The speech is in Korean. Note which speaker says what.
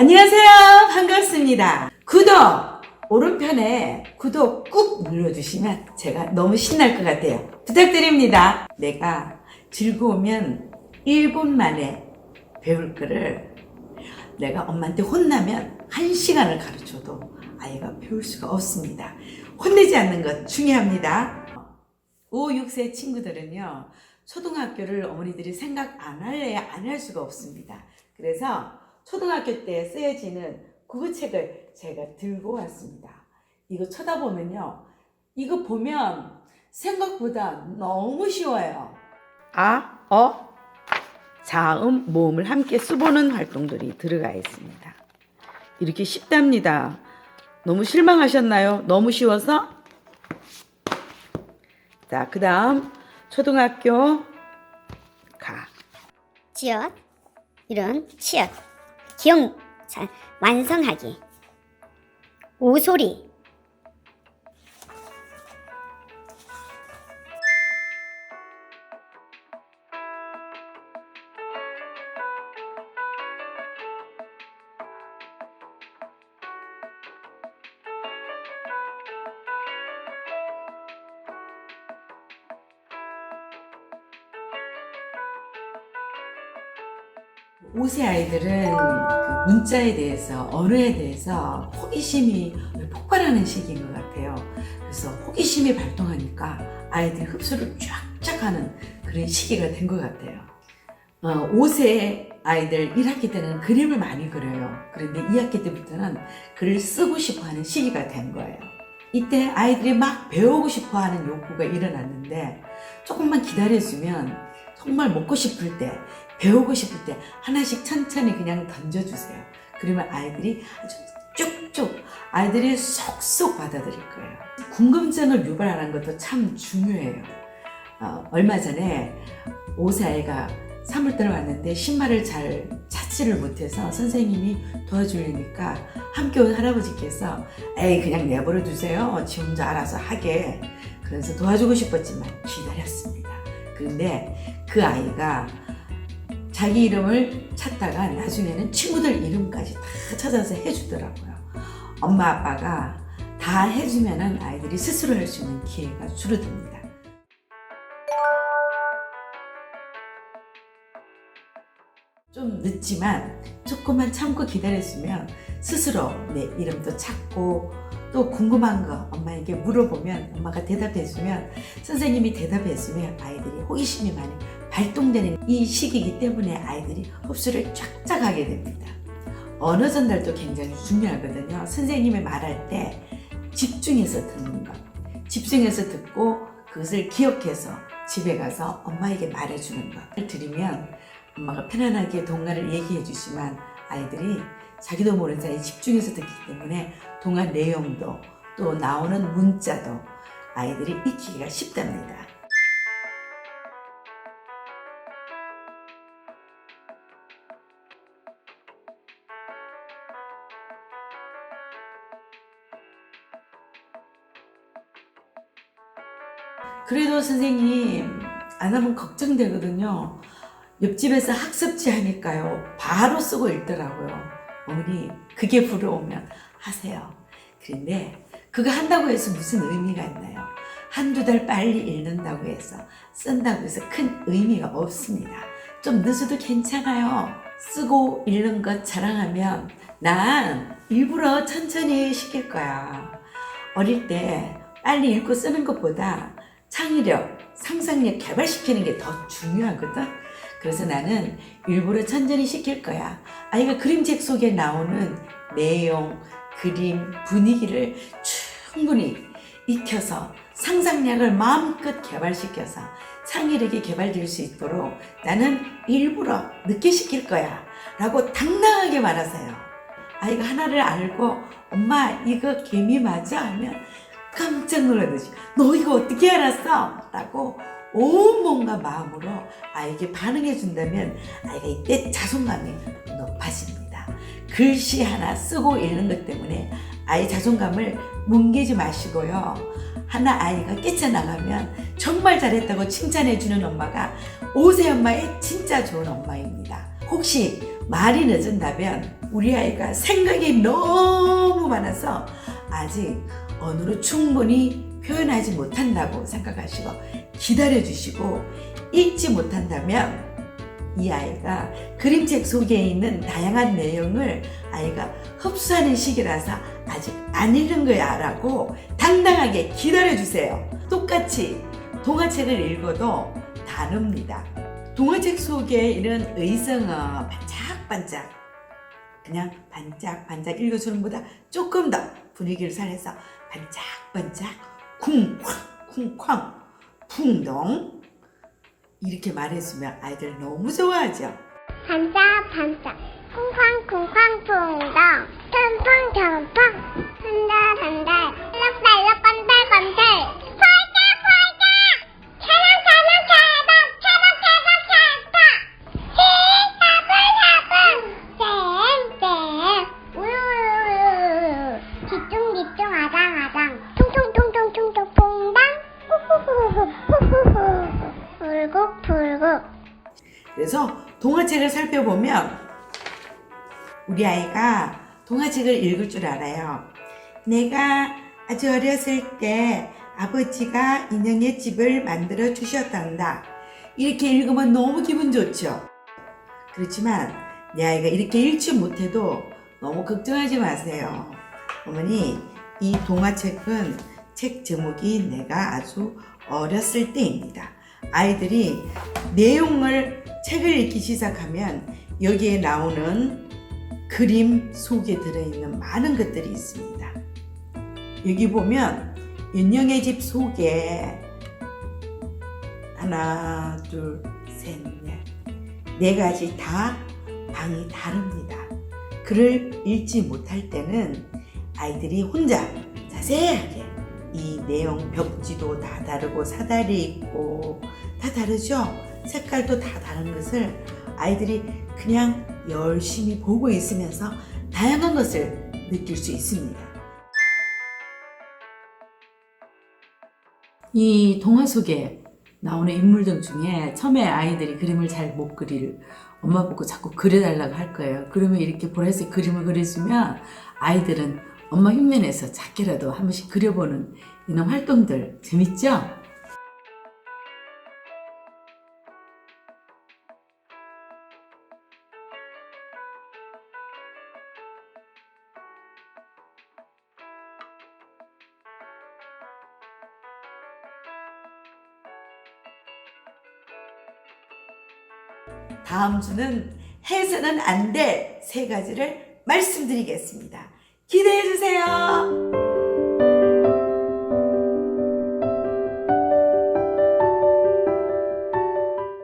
Speaker 1: 안녕하세요. 반갑습니다. 구독! 오른편에 구독 꾹 눌러주시면 제가 너무 신날 것 같아요. 부탁드립니다. 내가 즐거우면 1분 만에 배울 거를 내가 엄마한테 혼나면 1시간을 가르쳐도 아이가 배울 수가 없습니다. 혼내지 않는 것 중요합니다. 5, 6세 친구들은요, 초등학교를 어머니들이 생각 안 할래 안할 수가 없습니다. 그래서 초등학교 때 쓰여지는 국어책을 제가 들고 왔습니다. 이거 쳐다보면요, 이거 보면 생각보다 너무 쉬워요. 아, 어, 자음, 모음을 함께 써보는 활동들이 들어가 있습니다. 이렇게 쉽답니다. 너무 실망하셨나요? 너무 쉬워서? 자, 그 다음 초등학교 가.
Speaker 2: 지읒 이런 치읓 기억 자, 완성하기. 오소리
Speaker 1: 오세 아이들은 그 문자에 대해서 언어에 대해서 호기심이 폭발하는 시기인 것 같아요. 그래서 호기심이 발동하니까 아이들이 흡수를 쫙쫙 하는 그런 시기가 된 것 같아요. 어, 5세 아이들 1학기 때는 그림을 많이 그려요. 그런데 2학기 때부터는 글을 쓰고 싶어 하는 시기가 된 거예요. 이때 아이들이 막 배우고 싶어 하는 욕구가 일어났는데 조금만 기다려주면 정말 먹고 싶을 때, 배우고 싶을 때 하나씩 천천히 그냥 던져주세요. 그러면 아이들이 아주 쭉쭉 아이들이 속속 받아들일 거예요. 궁금증을 유발하는 것도 참 중요해요. 어, 얼마 전에 5세 아이가 사물들을 왔는데 신발을 잘 찾지를 못해서 선생님이 도와주려니까 함께 온 할아버지께서 에이 그냥 내버려 두세요. 지 혼자 알아서 하게. 그래서 도와주고 싶었지만 기다렸습니다. 그런데 그 아이가 자기 이름을 찾다가 나중에는 친구들 이름까지 다 찾아서 해주더라고요. 엄마 아빠가 다 해주면은 아이들이 스스로 할 수 있는 기회가 줄어듭니다. 좀 늦지만 조금만 참고 기다렸으면 스스로 내 이름도 찾고 또 궁금한 거 엄마에게 물어보면 엄마가 대답해주면 선생님이 대답해주면 아이들이 호기심이 많이 발동되는 이 시기이기 때문에 아이들이 흡수를 쫙쫙 하게 됩니다. 언어 전달도 굉장히 중요하거든요. 선생님이 말할 때 집중해서 듣는 것. 집중해서 듣고 그것을 기억해서 집에 가서 엄마에게 말해주는 것을 들으면 엄마가 편안하게 동화를 얘기해 주시면 아이들이 자기도 모르는 사이에 집중해서 듣기 때문에 동화 내용도 또 나오는 문자도 아이들이 익히기가 쉽답니다. 그래도 선생님 안 하면 걱정되거든요. 옆집에서 학습지 하니까요. 바로 쓰고 읽더라고요. 어머니 그게 부러우면 하세요. 그런데 그거 한다고 해서 무슨 의미가 있나요? 한두 달 빨리 읽는다고 해서 쓴다고 해서 큰 의미가 없습니다. 좀 늦어도 괜찮아요. 쓰고 읽는 것 자랑하면 난 일부러 천천히 시킬 거야. 어릴 때 빨리 읽고 쓰는 것보다 창의력, 상상력 개발시키는 게 더 중요하거든. 그래서 나는 일부러 천천히 시킬 거야. 아이가 그림책 속에 나오는 내용, 그림, 분위기를 충분히 익혀서 상상력을 마음껏 개발시켜서 창의력이 개발될 수 있도록 나는 일부러 늦게 시킬 거야. 라고 당당하게 말하세요. 아이가 하나를 알고 엄마 이거 개미 맞아? 하면 깜짝 놀라듯이 너 이거 어떻게 알았어? 라고 온 몸과 마음으로 아이에게 반응해 준다면 아이가 이때 자존감이 높아집니다. 글씨 하나 쓰고 읽는 것 때문에 아이 자존감을 뭉개지 마시고요. 하나 아이가 깨쳐나가면 정말 잘했다고 칭찬해주는 엄마가 오세 엄마의 진짜 좋은 엄마입니다. 혹시 말이 늦은다면 우리 아이가 생각이 너무 많아서 아직 언어로 충분히 표현하지 못한다고 생각하시고 기다려 주시고 읽지 못한다면 이 아이가 그림책 속에 있는 다양한 내용을 아이가 흡수하는 시기라서 아직 안 읽은 거야 라고 당당하게 기다려 주세요. 똑같이 동화책을 읽어도 다릅니다. 동화책 속에 이런 의성어 반짝반짝 그냥 반짝반짝 읽어주는 것보다 조금 더 분위기를 살려서 반짝반짝 쿵쾅 쿵쾅 풍덩. 이렇게 말해주면 아이들 너무 좋아하죠.
Speaker 3: 반짝반짝. 쿵쾅쿵쾅 쿵덩. 텀펑 텀펑 한달한달. 알록달록 건달건달 불국불국
Speaker 1: 그래서 동화책을 살펴보면 우리 아이가 동화책을 읽을 줄 알아요. 내가 아주 어렸을 때 아버지가 인형의 집을 만들어 주셨단다. 이렇게 읽으면 너무 기분 좋죠. 그렇지만 내 아이가 이렇게 읽지 못해도 너무 걱정하지 마세요. 어머니, 이 동화책은 책 제목이 내가 아주 어렸을 때입니다. 아이들이 내용을 책을 읽기 시작하면 여기에 나오는 그림 속에 들어있는 많은 것들이 있습니다. 여기 보면 윤영의 집 속에 하나, 둘, 셋, 넷, 네 가지 다 방이 다릅니다. 글을 읽지 못할 때는 아이들이 혼자 자세하게 이 내용 벽지도 다 다르고 사다리 있고 다 다르죠? 색깔도 다 다른 것을 아이들이 그냥 열심히 보고 있으면서 다양한 것을 느낄 수 있습니다. 이 동화 속에 나오는 인물들 중에 처음에 아이들이 그림을 잘 못 그릴 엄마 보고 자꾸 그려달라고 할 거예요. 그러면 이렇게 보라색 그림을 그려주면 아이들은 엄마 흉내내서 작게라도 한 번씩 그려보는 이런 활동들 재밌죠? 다음 주는 해서는 안 될 세 가지를 말씀드리겠습니다. 기대해 주세요.